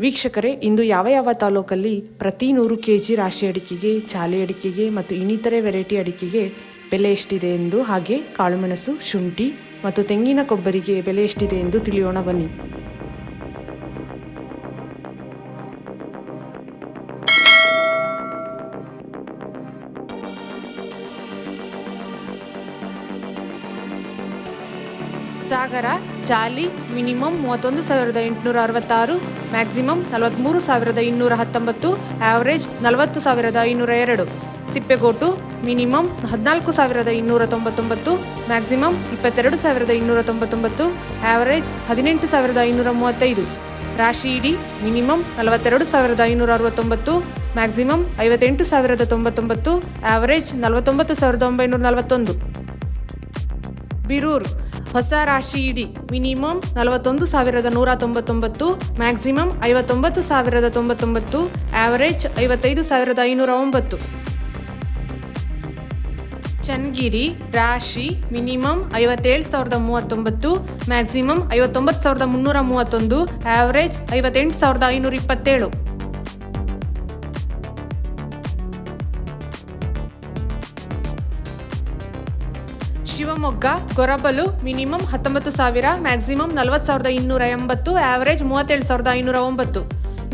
ವೀಕ್ಷಕರೇ, ಇಂದು ಯಾವ ಯಾವ ತಾಲೂಕಲ್ಲಿ ಪ್ರತಿ ನೂರು ಕೆ ಜಿ ರಾಶಿ ಅಡಿಕೆಗೆ, ಚಾಲೆ ಅಡಿಕೆಗೆ ಮತ್ತು ಇನ್ನಿತರೆ ವೆರೈಟಿ ಅಡಿಕೆಗೆ ಬೆಲೆ ಎಷ್ಟಿದೆ ಎಂದು ಹಾಗೆ ಕಾಳುಮೆಣಸು, ಶುಂಠಿ ಮತ್ತು ತೆಂಗಿನ ಕೊಬ್ಬರಿಗೆ ಬೆಲೆ ಎಷ್ಟಿದೆ ಎಂದು ತಿಳಿಯೋಣ ಬನ್ನಿ. ಸಾಗರ, ಚಾಲಿ, ಮಿನಿಮಮ್ ಮೂವತ್ತೊಂದು ಸಾವಿರದ ಎಂಟುನೂರ ಅರವತ್ತಾರು, ಮ್ಯಾಕ್ಸಿಮಮ್ ನಲವತ್ತ್ಮೂರು ಸಾವಿರದ ಇನ್ನೂರ ಹತ್ತೊಂಬತ್ತು, ಆವರೇಜ್ ನಲವತ್ತು ಸಾವಿರದ ಐನೂರ ಎರಡು. ಸಿಪ್ಪೆಗೋಟು, ಮಿನಿಮಮ್ ಹದಿನಾಲ್ಕು ಸಾವಿರದ ಇನ್ನೂರ ತೊಂಬತ್ತೊಂಬತ್ತು, ಮ್ಯಾಕ್ಸಿಮಮ್ ಇಪ್ಪತ್ತೆರಡು ಸಾವಿರದ ಇನ್ನೂರ ತೊಂಬತ್ತೊಂಬತ್ತು, ಆವರೇಜ್ ಹದಿನೆಂಟು ಸಾವಿರದ ಐನೂರ ಮೂವತ್ತೈದು. ರಾಶಿ ಇಡಿ, ಮಿನಿಮಮ್ ನಲವತ್ತೆರಡು ಸಾವಿರದ ಐನೂರ ಅರವತ್ತೊಂಬತ್ತು, ಮ್ಯಾಕ್ಸಿಮಮ್ ಐವತ್ತೆಂಟು ಸಾವಿರದ ತೊಂಬತ್ತೊಂಬತ್ತು, ಆವರೇಜ್ ನಲವತ್ತೊಂಬತ್ತು ಸಾವಿರದ ಒಂಬೈನೂರ ನಲವತ್ತೊಂದು. ಬಿರೂರ್ ಹೊಸ ರಾಶಿ ಇಡಿ. ಮಿನಿಮಮ್ ನಲವತ್ತೊಂದು ಸಾವಿರದ ನೂರ ತೊಂಬತ್ತೊಂಬತ್ತು, ಮ್ಯಾಕ್ಸಿಮಮ್ ಐವತ್ತೊಂಬತ್ತು ಸಾವಿರದ ತೊಂಬತ್ತೊಂಬತ್ತು ಆವರೇಜ್ ಐವತ್ತೈದು ಸಾವಿರದ ಐನೂರ ಒಂಬತ್ತು. ಚನ್ನಗಿರಿ ರಾಶಿ ಮಿನಿಮಮ್ ಐವತ್ತೇಳು ಸಾವಿರದ ಮೂವತ್ತೊಂಬತ್ತು, ಮ್ಯಾಕ್ಸಿಮಮ್ ಐವತ್ತೊಂಬತ್ತು ಸಾವಿರದ ಮುನ್ನೂರ ಮೂವತ್ತೊಂದು ಆವರೇಜ್ ಐವತ್ತೆಂಟು ಸಾವಿರದ ಐನೂರ ಇಪ್ಪತ್ತೇಳು. ಶಿವಮೊಗ್ಗ, ಗೊರಬಲು, ಮಿನಿಮಮ್ ಹತ್ತೊಂಬತ್ತು ಸಾವಿರ, ಮ್ಯಾಕ್ಸಿಮಮ್ ನಲವತ್ತು ಸಾವಿರದ ಇನ್ನೂರ ಎಂಬತ್ತು ಆವರೇಜ್ ಮೂವತ್ತೇಳು ಸಾವಿರದ ಐನೂರ ಒಂಬತ್ತು.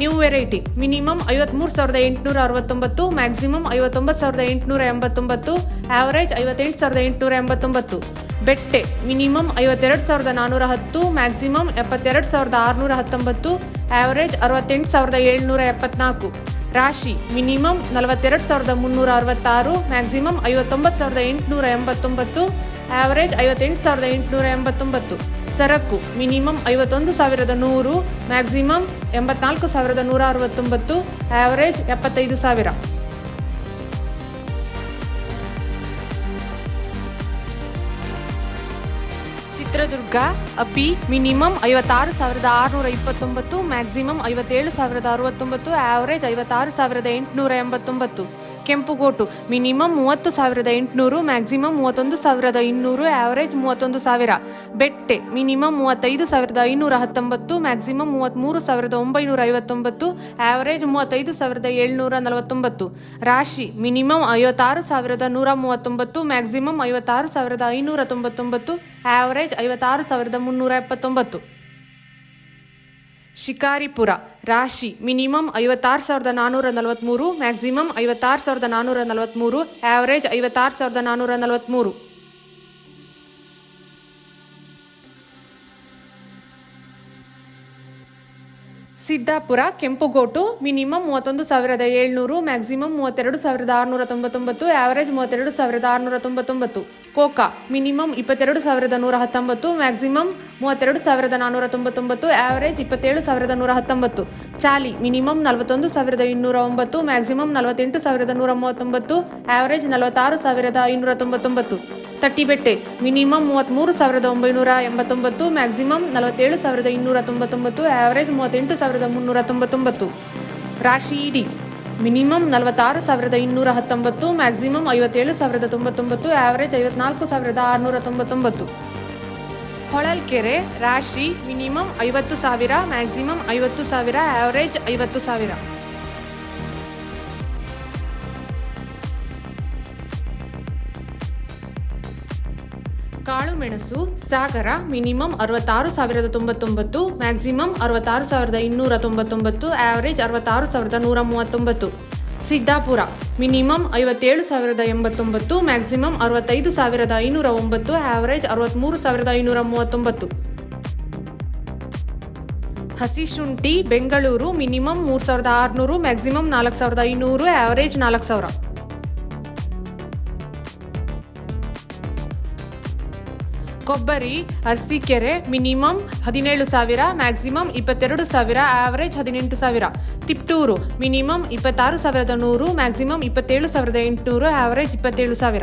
ನ್ಯೂ ವೆರೈಟಿ ಮಿನಿಮಮ್ ಐವತ್ಮೂರು ಸಾವಿರದ ಎಂಟುನೂರ ಅರವತ್ತೊಂಬತ್ತು, ಮ್ಯಾಕ್ಸಿಮಮ್ ಐವತ್ತೊಂಬತ್ತು ಸಾವಿರದ ಎಂಟುನೂರ ಎಂಬತ್ತೊಂಬತ್ತು ಆವರೇಜ್ ಐವತ್ತೆಂಟು ಸಾವಿರದ ಎಂಟುನೂರ ಎಂಬತ್ತೊಂಬತ್ತು. ಬೆಟ್ಟೆ, ಮಿನಿಮಮ್ ಐವತ್ತೆರಡು ಸಾವಿರದ ನಾನ್ನೂರ ಹತ್ತು, ಮ್ಯಾಕ್ಸಿಮಮ್ ಎಪ್ಪತ್ತೆರಡು ಸಾವಿರದ ಆರುನೂರ ಹತ್ತೊಂಬತ್ತು ಆವರೇಜ್ ಅರವತ್ತೆಂಟು ಸಾವಿರದ ಏಳ್ನೂರ ಎಪ್ಪತ್ನಾಲ್ಕು. ರಾಶಿ, ಮಿನಿಮಮ್ ನಲವತ್ತೆರಡು ಸಾವಿರದ ಮುನ್ನೂರ ಅರವತ್ತಾರು, ಮ್ಯಾಕ್ಸಿಮಮ್ ಐವತ್ತೊಂಬತ್ತು ಸಾವಿರದ ಎಂಟುನೂರ ಎಂಬತ್ತೊಂಬತ್ತು ಆವರೇಜ್ ಐವತ್ತೆಂಟು ಸಾವಿರದ ಎಂಟುನೂರ ಎಂಬತ್ತೊಂಬತ್ತು. ಸರಕು ಮಿನಿಮಮ್ ಐವತ್ತೊಂದು ಸಾವಿರದ ನೂರು ಮ್ಯಾಕ್ಸಿಮಮ್ ಎಂಬತ್ನಾಲ್ಕು ಸಾವಿರದ ನೂರ ಅರವತ್ತೊಂಬತ್ತು ಆವರೇಜ್ ಎಪ್ಪತ್ತೈದು ಸಾವಿರ. ಚಿತ್ರದುರ್ಗ, ಅಪಿ ಮಿನಿಮಮ್ ಐವತ್ತಾರು ಸಾವಿರದ ಆರುನೂರ ಇಪ್ಪತ್ತೊಂಬತ್ತು ಮ್ಯಾಕ್ಸಿಮಮ್ ಐವತ್ತೇಳು ಸಾವಿರದ ಅರವತ್ತೊಂಬತ್ತು ಆವರೇಜ್ ಐವತ್ತಾರು ಸಾವಿರದ ಎಂಟುನೂರ ಎಂಬತ್ತೊಂಬತ್ತು. ಕೆಂಪುಗೋಟು ಮಿನಿಮಮ್ ಮೂವತ್ತು ಸಾವಿರದ ಎಂಟುನೂರು ಮ್ಯಾಕ್ಸಿಮಮ್ ಮೂವತ್ತೊಂದು ಸಾವಿರದ ಇನ್ನೂರು ಆವರೇಜ್ ಮೂವತ್ತೊಂದು ಸಾವಿರ. ಬೆಟ್ಟೆ ಮಿನಿಮಮ್ ಮೂವತ್ತೈದು ಸಾವಿರದ ಐನೂರ ಹತ್ತೊಂಬತ್ತು ಮ್ಯಾಕ್ಸಿಮಮ್ ಮೂವತ್ತ್ಮೂರು ಸಾವಿರದ ಒಂಬೈನೂರ ಐವತ್ತೊಂಬತ್ತು ಆವರೇಜ್ ಮೂವತ್ತೈದು ಸಾವಿರದ ಏಳ್ನೂರ ನಲವತ್ತೊಂಬತ್ತು. ರಾಶಿ ಮಿನಿಮಮ್ ಐವತ್ತಾರು ಸಾವಿರದ ನೂರ ಮೂವತ್ತೊಂಬತ್ತು ಮ್ಯಾಕ್ಸಿಮಮ್ ಐವತ್ತಾರು ಸಾವಿರದ ಐನೂರ ತೊಂಬತ್ತೊಂಬತ್ತು ಆವರೇಜ್ ಐವತ್ತಾರು ಸಾವಿರದ ಮುನ್ನೂರ ಎಪ್ಪತ್ತೊಂಬತ್ತು. ಶಿಕಾರಿಪುರ. ರಾಶಿ, ಮಿನಿಮಮ್ ಐವತ್ತಾರು ಸಾವಿರದ ನಾನ್ನೂರ ನಲವತ್ತ್ಮೂರು ಮ್ಯಾಕ್ಸಿಮಮ್ ಐವತ್ತಾರು ಸಾವಿರದ ನಾನ್ನೂರ ನಲವತ್ತ್ಮೂರು ಆವರೇಜ್ ಐವತ್ತಾರು ಸಾವಿರದ ನಾನ್ನೂರ ನಲವತ್ತ್ಮೂರು ಸಿದ್ದಾಪುರ, ಕೆಂಪುಗೋಟು, ಮಿನಿಮಮ್ ಮೂವತ್ತೊಂದು ಸಾವಿರದ ಏಳ್ನೂರು, ಮ್ಯಾಕ್ಸಿಮಮ್ ಮೂವತ್ತೆರಡು ಸಾವಿರದ ಆರುನೂರ ತೊಂಬತ್ತೊಂಬತ್ತು, ಆವರೇಜ್ ಮೂವತ್ತೆರಡು ಸಾವಿರದ ಆರುನೂರ ತೊಂಬತ್ತೊಂಬತ್ತು. ಕೋಕಾ ಮಿನಿಮಮ್ ಇಪ್ಪತ್ತೆರಡು ಸಾವಿರದ ನೂರ ಹತ್ತೊಂಬತ್ತು, ಮ್ಯಾಕ್ಸಿಮಮ್ ಮೂವತ್ತೆರಡು ಸಾವಿರದ ನಾನ್ನೂರ ತೊಂಬತ್ತೊಂಬತ್ತು ಆವರೇಜ್ ಇಪ್ಪತ್ತೇಳು ಸಾವಿರದ ನೂರ ಹತ್ತೊಂಬತ್ತು. ಚಾಲಿ ಮಿನಿಮಮ್ ನಲವತ್ತೊಂದು ಸಾವಿರದ ಇನ್ನೂರ ಒಂಬತ್ತು, ಮ್ಯಾಕ್ಸಿಮಮ್ ನಲವತ್ತೆಂಟು ಸಾವಿರದ ನೂರ ಮೂವತ್ತೊಂಬತ್ತು ಆವರೇಜ್ ನಲವತ್ತಾರು ಸಾವಿರದ ಐನೂರ ತೊಂಬತ್ತೊಂಬತ್ತು. ತಟ್ಟಿಬೆಟ್ಟೆ ಮಿನಿಮಮ್ ಮೂವತ್ತ್ಮೂರು ಸಾವಿರದ ಒಂಬೈನೂರ ಎಂಬತ್ತೊಂಬತ್ತು, ಮ್ಯಾಕ್ಸಿಮಮ್ ನಲವತ್ತೇಳು ಸಾವಿರದ ಇನ್ನೂರ ತೊಂಬತ್ತೊಂಬತ್ತು ಆವರೇಜ್ ಮೂವತ್ತೆಂಟು ಸಾವಿರದ ಮುನ್ನೂರ ತೊಂಬತ್ತೊಂಬತ್ತು. ರಾಶಿ ಇಡಿ. ಮಿನಿಮಮ್ ನಲವತ್ತಾರು ಸಾವಿರದ ಇನ್ನೂರ ಹತ್ತೊಂಬತ್ತು, ಮ್ಯಾಕ್ಸಿಮಮ್ ಐವತ್ತೇಳು ಸಾವಿರದ ತೊಂಬತ್ತೊಂಬತ್ತು ಆವರೇಜ್ ಐವತ್ನಾಲ್ಕು ಸಾವಿರದ ಆರುನೂರ ತೊಂಬತ್ತೊಂಬತ್ತು. ಹೊಳಲ್ಕೆರೆ ರಾಶಿ ಮಿನಿಮಮ್ ಐವತ್ತು ಸಾವಿರ, ಮ್ಯಾಕ್ಸಿಮಮ್ ಐವತ್ತು ಸಾವಿರ ಆವರೇಜ್ ಐವತ್ತು ಸಾವಿರ. ಕಾಳು ಮೆಣಸು, ಸಾಗರ, ಮಿನಿಮಮ್ ಅರವತ್ತಾರು ಸಾವಿರದ ತೊಂಬತ್ತೊಂಬತ್ತು, ಮ್ಯಾಕ್ಸಿಮಮ್ ಅರವತ್ತಾರು ಸಾವಿರದ ಇನ್ನೂರ ತೊಂಬತ್ತೊಂಬತ್ತು ಆವರೇಜ್ ಅರವತ್ತಾರು ಸಾವಿರದ ನೂರ ಮೂವತ್ತೊಂಬತ್ತು. ಸಿದ್ದಾಪುರ, ಮಿನಿಮಮ್ ಐವತ್ತೇಳು ಸಾವಿರದ ಎಂಬತ್ತೊಂಬತ್ತು, ಮ್ಯಾಕ್ಸಿಮಮ್ ಅರವತ್ತೈದು ಸಾವಿರದ ಐನೂರ ಒಂಬತ್ತು ಆವರೇಜ್ ಅರವತ್ತ್ಮೂರು ಸಾವಿರದ ಐನೂರ ಮೂವತ್ತೊಂಬತ್ತು. ಹಸಿ ಶುಂಠಿ ಬೆಂಗಳೂರು, ಮಿನಿಮಮ್ ಮೂರು ಸಾವಿರದ ಆರುನೂರು, ಮ್ಯಾಕ್ಸಿಮಮ್ ನಾಲ್ಕು ಸಾವಿರದ ಐನೂರು ಆವರೇಜ್ ನಾಲ್ಕು ಸಾವಿರ. ಕೊಬ್ಬರಿ ಅರಸೀಕೆರೆ ಮಿನಿಮಮ್ ಹದಿನೇಳು ಸಾವಿರ, ಮ್ಯಾಕ್ಸಿಮಮ್ ಇಪ್ಪತ್ತೆರಡು ಸಾವಿರ, ಆವರೇಜ್ ಹದಿನೆಂಟು ಸಾವಿರ. ತಿಪ್ಟೂರು, ಮಿನಿಮಮ್ ಇಪ್ಪತ್ತಾರು ಸಾವಿರದ ನೂರು, ಮ್ಯಾಕ್ಸಿಮಮ್ ಇಪ್ಪತ್ತೇಳು ಸಾವಿರದ ಎಂಟುನೂರು, ಆವರೇಜ್ ಇಪ್ಪತ್ತೇಳು ಸಾವಿರ.